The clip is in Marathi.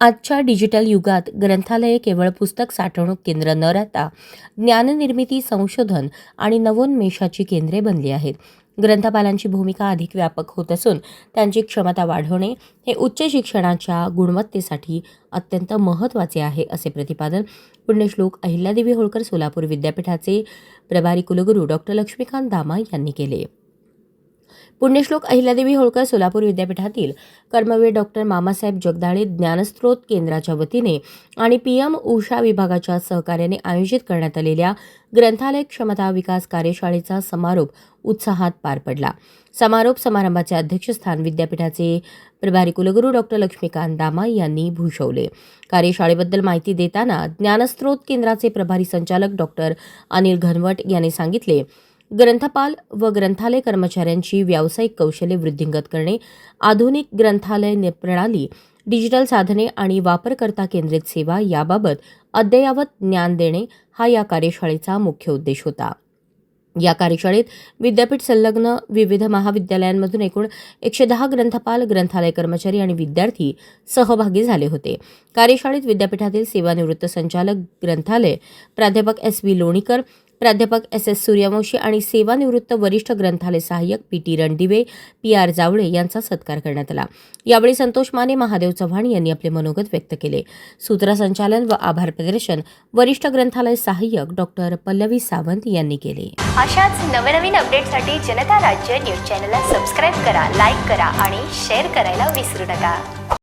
आजच्या डिजिटल युगात ग्रंथालये केवळ पुस्तक साठवणूक केंद्र न राहता ज्ञाननिर्मिती संशोधन आणि नवोन्मेषाची केंद्रे बनली आहेत. ग्रंथपालांची भूमिका अधिक व्यापक होत असून त्यांची क्षमता वाढवणे हे उच्च शिक्षणाच्या गुणवत्तेसाठी अत्यंत महत्त्वाचे आहे असे प्रतिपादन पुण्यश्लोक अहिल्यादेवी होळकर सोलापूर विद्यापीठाचे प्रभारी कुलगुरू डॉक्टर लक्ष्मीकांत दामा यांनी केले. पुण्यश्लोक अहिल्यादेवी होळकर सोलापूर विद्यापीठातील कर्मवीर डॉक्टर मामासाहेब जगदाळे ज्ञानस्रोत केंद्राच्या वतीने आणि पी एम उषा विभागाच्या सहकार्याने आयोजित करण्यात आलेल्या ग्रंथालय क्षमता विकास कार्यशाळेचा समारोप उत्साहात पार पडला. समारोप समारंभाचे अध्यक्षस्थान विद्यापीठाचे प्रभारी कुलगुरू डॉक्टर लक्ष्मीकांत दामा यांनी भूषवले. कार्यशाळेबद्दल माहिती देताना ज्ञानस्रोत केंद्राचे प्रभारी संचालक डॉक्टर अनिल घनवट यांनी सांगितले ग्रंथपाल व ग्रंथालय कर्मचाऱ्यांची व्यावसायिक कौशल्य वृद्धिंगत करणे आधुनिक ग्रंथालय प्रणाली डिजिटल साधने आणि वापरकर्ता केंद्रित सेवा याबाबत अद्ययावत ज्ञान देणे हा या कार्यशाळेचा मुख्य उद्देश होता. या कार्यशाळेत विद्यापीठ संलग्न विविध महाविद्यालयांमधून एकूण एकशे दहा ग्रंथपाल ग्रंथालय कर्मचारी आणि विद्यार्थी सहभागी झाले होते. कार्यशाळेत विद्यापीठातील सेवानिवृत्त संचालक ग्रंथालय प्राध्यापक एस व्ही लोणीकर प्राध्यापक एस एस सूर्यवंशी आणि सेवानिवृत्त वरिष्ठ ग्रंथालय सहाय्यक P T Randive P R Jawale यांचा सत्कार करण्यात आला. यावेळी संतोष माने महादेव चव्हाण यांनी आपले मनोगत व्यक्त केले. सूत्रसंचालन व आभार प्रदर्शन वरिष्ठ ग्रंथालय सहाय्यक डॉक्टर पल्लवी सावंत यांनी केले. अशाच नवनवीन अपडेटसाठी जनता राज्य न्यूज चॅनलला सबस्क्राईब करा लाईक करा आणि शेअर करायला विसरू नका.